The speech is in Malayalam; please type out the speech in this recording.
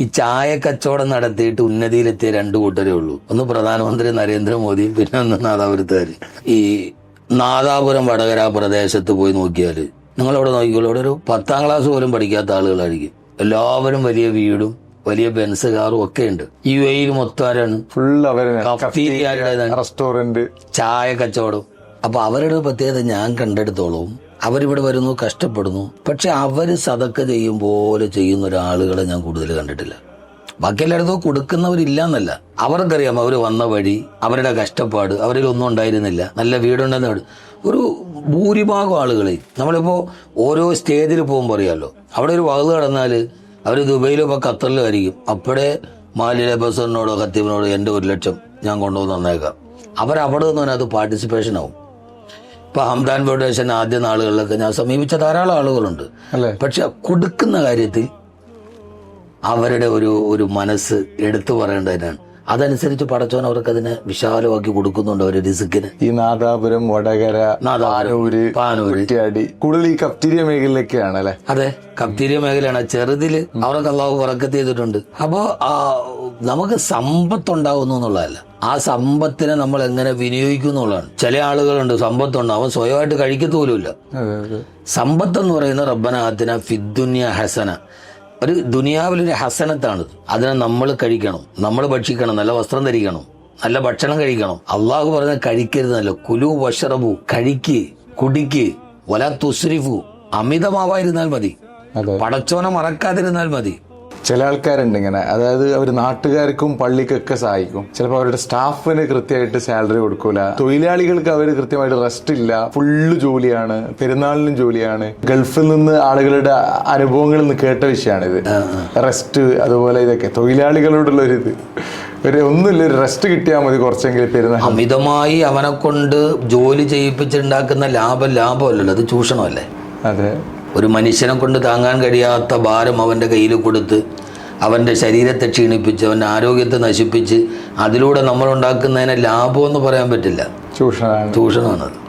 ഈ ചായ കച്ചവടം നടത്തിയിട്ട് ഉന്നതിയിലെത്തിയ രണ്ടു കൂട്ടരേ ഉള്ളൂ. ഒന്ന് പ്രധാനമന്ത്രി നരേന്ദ്രമോദി പിന്നെ ഒന്ന് നാദാപുരത്തുകാര്. ഈ നാദാപുരം വടകര പ്രദേശത്ത് പോയി നോക്കിയാൽ നിങ്ങളവിടെ നോക്കിക്കോളൂ. അവിടെ ഒരു പത്താം ക്ലാസ് പോലും പഠിക്കാത്ത ആളുകളായിരിക്കും. എല്ലാവരും വലിയ വീടും വലിയ ബെൻസ് കാറും ഒക്കെ ഉണ്ട്. യു എയിൽ മൊത്തമാരാണ് ഫുൾ അവരുടെ കഫ്റ്റീരിയയുടേതാണ്. റെസ്റ്റോറന്റ്. ചായ കച്ചവടം അപ്പൊ അവരുടെ പ്രത്യേകത ഞാൻ കണ്ടെടുത്തോളവും അവരിവിടെ വരുന്നു കഷ്ടപ്പെടുന്നു. പക്ഷെ അവർ സതക്ക ചെയ്യും പോലെ ചെയ്യുന്ന ഒരാളുകളെ ഞാൻ കൂടുതൽ കണ്ടിട്ടില്ല. ബാക്കി എല്ലായിടത്തും കൊടുക്കുന്നവരില്ല എന്നല്ല അവർക്കറിയാം അവർ വന്ന വഴി അവരുടെ കഷ്ടപ്പാട് അവരിൽ ഒന്നും ഉണ്ടായിരുന്നില്ല. നല്ല വീടുണ്ടെന്ന് ഒരു ഭൂരിഭാഗം ആളുകളെ നമ്മളിപ്പോൾ ഓരോ സ്റ്റേജിൽ പോകുമ്പോൾ അറിയാമല്ലോ അവിടെ ഒരു വകുത് കടന്നാൽ അവർ ദുബൈയിലോ ഇപ്പോൾ ഖത്തറിലോ ആയിരിക്കും അപ്പോഴേ മാലിലെ ബസറിനോടോ ഖത്തീബിനോടോ എന്റെ ഒരു ലക്ഷം ഞാൻ കൊണ്ടുവന്ന് തന്നേക്കാം. അവരവിടെ നിന്ന് അത് പാർട്ടിസിപ്പേഷൻ ആവും. ഇപ്പൊ ഹംദാൻ ഫൗണ്ടേഷൻ ആദ്യ നാളുകളിലൊക്കെ ഞാൻ സമീപിച്ച ധാരാളം ആളുകളുണ്ട്. പക്ഷെ കൊടുക്കുന്ന കാര്യത്തിൽ അവരുടെ ഒരു ഒരു മനസ്സ് എടുത്തു പറയേണ്ടതിനാണ്. അതനുസരിച്ച് പടച്ചോൻ അവർക്ക് അതിനെ വിശാലമാക്കി കൊടുക്കുന്നുണ്ട് അവരുടെ റിസുക്കിന്. ഈ നാദാപുരം വടകര പാനൂര് പാനൂര്. കുറ്റ്യാടി. കൂടുതൽ ഈ കപ്റ്റീരിയ മേഖലയിലൊക്കെയാണ് അല്ലെ? അതെ കപ്തീരിയ മേഖലയാണ്. ചെറുതിൽ അവർക്ക് അള്ളാഹു ഉറക്കത്ത് ചെയ്തിട്ടുണ്ട്. അപ്പോ നമുക്ക് സമ്പത്ത് ഉണ്ടാവുന്നു എന്നുള്ളതല്ല. ആ സമ്പത്തിനെ നമ്മൾ എങ്ങനെ വിനിയോഗിക്കും എന്നുള്ളതാണ്. ചില ആളുകളുണ്ട് സമ്പത്തുണ്ട് അവൻ സ്വയമായിട്ട് കഴിക്കത്ത് പോലുമില്ല. അതെ അതെ. സമ്പത്ത് എന്ന് പറയുന്ന റബ്ബനാത്തിന ഫിദ്ദുന്യ ഹസന. ഒരു ദുനിയാവിലൊരു ഹസനത്താണ്. അതിനെ നമ്മൾ കഴിക്കണം. നമ്മൾ ഭക്ഷിക്കണം. നല്ല വസ്ത്രം ധരിക്കണം. നല്ല ഭക്ഷണം കഴിക്കണം. അള്ളാഹു പറഞ്ഞ കഴിക്കരുതല്ലോ. കുലു വഷറബു. കഴിക്ക് കുടിക്ക്. വല തുസ്രിഫു. അമിതമാവാതിരുന്നാൽ മതി. പടച്ചോനെ മറക്കാതിരുന്നാൽ മതി. ചില ആൾക്കാരുണ്ട് ഇങ്ങനെ. അതായത് അവർ നാട്ടുകാർക്കും പള്ളിക്കൊക്കെ സഹായിക്കും. ചിലപ്പോൾ അവരുടെ സ്റ്റാഫിന് കൃത്യമായിട്ട് സാലറി കൊടുക്കൂല. തൊഴിലാളികൾക്ക് അവർ കൃത്യമായിട്ട് റെസ്റ്റ് ഇല്ല. ഫുള്ള് ജോലിയാണ്. പെരുന്നാളിനും ജോലിയാണ്. ഗൾഫിൽ നിന്ന് ആളുകളുടെ അനുഭവങ്ങളിൽ നിന്ന് കേട്ട വിഷയമാണ് ഇത് റെസ്റ്റ് അതുപോലെ ഇതൊക്കെ. തൊഴിലാളികളോടുള്ള ഒരു ഇത്. ഒരു ഒന്നുമില്ല. ഒരു റെസ്റ്റ് കിട്ടിയാൽ മതി കുറച്ചെങ്കിലും പെരുന്നാൾ. അമിതമായി അവനെ കൊണ്ട് ജോലി ചെയ്യിപ്പിച്ചുണ്ടാക്കുന്ന ലാഭം ലാഭമല്ലല്ലോ. അത് ചൂഷണമല്ലേ? അതെ. ഒരു മനുഷ്യനെ കൊണ്ട് താങ്ങാൻ കഴിയാത്ത ഭാരം അവന്റെ കയ്യിൽ കൊടുത്ത് അവന്റെ ശരീരത്തെ ക്ഷീണിപ്പിച്ച് അവന്റെ ആരോഗ്യത്തെ നശിപ്പിച്ച് അതിലൂടെ നമ്മൾ ഉണ്ടാക്കുന്നതിനെ എന്ന് പറയാൻ പറ്റില്ല. ചൂഷണമാണ്. ചൂഷണമാണത്